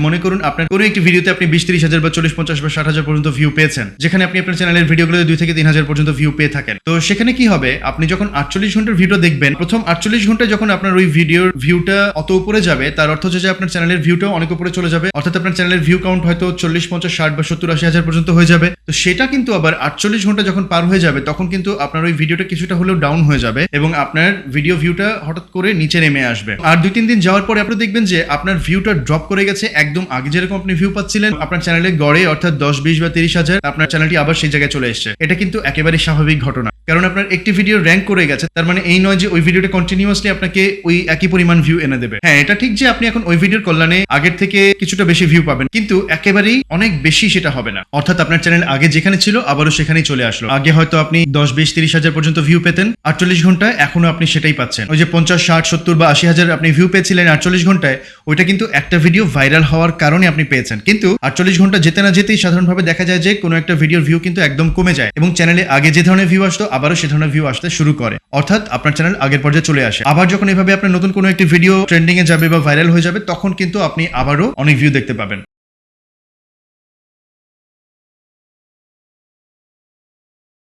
মনে করুন, আপনার কোনো একটি ভিডিওতে আপনি বিশ, তিরিশ হাজার বা চল্লিশ, পঞ্চাশ বা ষাট হাজার পর্যন্ত ভিউ পেয়েছেন। যেখানে আপনি আপনার চ্যানেলের ভিডিওগুলোতে দুই থেকে তিন হাজার পর্যন্ত ভিউ পেয়ে থাকেন। তো সেখানে কি হবে? আপনি যখন আটচল্লিশ ঘণ্টার ভিডিও দেখবেন, প্রথম আটচল্লিশ ঘন্টায় যখন আপনার ওই ভিডিওর ভিউটা অত উপরে যাবে, তার অর্থ হচ্ছে যে আপনার চ্যানেলের ভিউটাও অনেক উপরে চলে যাবে। অর্থাৎ আপনার চ্যানেলের ভিউ কাউন্ট হয়তো চল্লিশ, পঞ্চাশ, ষাট বা সত্তর, আশি হাজার পর্যন্ত হয়ে যাবে। তো সেটা কিন্তু আবার আটচল্লিশ ঘণ্টা যখন পার হয়ে যাবে, তখন কিন্তু আপনার ওই ভিডিওটা কিছুটা হলেও ডাউন হয়ে যাবে এবং আপনার ভিডিও ভিউটা হঠাৎ করে নিচে নেমে আসবে। আর দুই, তিন দিন যাওয়ার পরে আপনি দেখবেন যে আপনার ভিউটা ড্রপ করে গেছে একদম আগে যেরকম আপনি ভিউ পাচ্ছিলেন, আপনার চ্যানেলে গড়ে অর্থাৎ দশ, বিশ বা তিরিশ হাজার আপনার চ্যানেলটি আবার সেই জায়গায় চলে এসেছে। এটা কিন্তু একেবারে স্বাভাবিক ঘটনা। কারণ আপনার একটি ভিডিও র্যাঙ্ক করে গেছে, তার মানে এই নয় যে ওই ভিডিওটা কন্টিনিউয়াসলি আপনাকে ওই একই পরিমাণ ভিউ এনে দেবে। হ্যাঁ এটা ঠিক যে আপনি এখন ওই ভিডিওর কল্যাণে আগের থেকে কিছুটা বেশি ভিউ পাবেন, কিন্তু একেবারেই অনেক বেশি সেটা হবে না। অর্থাৎ আপনার চ্যানেল আগে যেখানে ছিল, আবারও সেখানেই চলে আসলো। আগে হয়তো আপনি দশ, বিশ, তিরিশ হাজার পর্যন্ত ভিউ পেতেন, আটচল্লিশ ঘন্টায় এখনও আপনি সেটাই পাচ্ছেন। ওই যে পঞ্চাশ, ষাট, সত্তর বা আশি হাজার আপনি ভিউ পেয়েছিলেন আটচল্লিশ ঘন্টায় ওইটা কিন্তু একটা ভিডিও ভাইরাল হওয়ার কারণে আপনি পেয়েছেন। কিন্তু আটচল্লিশ ঘণ্টা যেতে না যেতেই সাধারণভাবে দেখা যায় যে কোনো একটা ভিডিওর ভিউ কিন্তু একদম কমে যায় এবং চ্যানেলে আগে যে ধরনের ভিউ আসতো, আবারও সে ধরনের ভিউ আসতে শুরু করে। অর্থাৎ আপনার চ্যানেল আগের পর্যায়ে চলে আসে। আবার যখন এভাবে আপনার নতুন কোনো একটি ভিডিও ট্রেন্ডিংয়ে যাবে বা ভাইরাল হয়ে যাবে, তখন কিন্তু আপনি আবারও অনেক ভিউ দেখতে পাবেন।